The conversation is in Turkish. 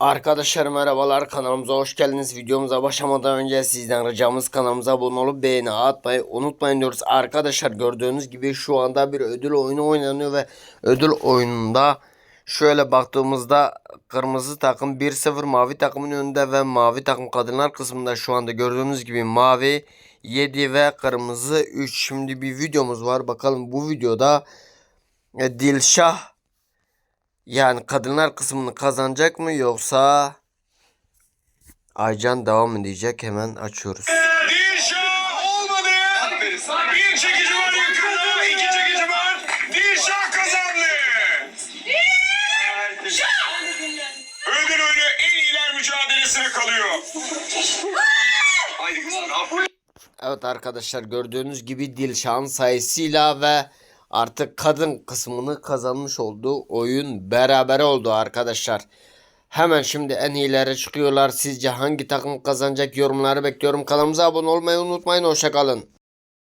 Arkadaşlar merhabalar kanalımıza hoş geldiniz. Videomuza başlamadan önce sizden ricamız kanalımıza abone olup beğeni atmayı unutmayın diyoruz. Arkadaşlar gördüğünüz gibi şu anda bir ödül oyunu oynanıyor ve ödül oyununda şöyle baktığımızda kırmızı takım 1-0 mavi takımın önünde ve mavi takım kadınlar kısmında şu anda gördüğünüz gibi mavi 7 ve kırmızı 3. Şimdi bir videomuz var. Bakalım bu videoda Dilşah yani kadınlar kısmını kazanacak mı yoksa Aycan devam mı diyecek? Hemen açıyoruz. Dilşah olmadı. Bir çekici var yakında, iki çekici var. Dilşah kazandı. Ödül oyunu en iyiler mücadelesine kalıyor. Haydi kızlar. Evet arkadaşlar gördüğünüz gibi Dilşah'ın sayısıyla ve artık kadın kısmını kazanmış olduğu oyun berabere oldu arkadaşlar. Hemen şimdi en iyileri çıkıyorlar. Sizce hangi takım kazanacak yorumları bekliyorum. Kanalımıza abone olmayı unutmayın. Hoşçakalın.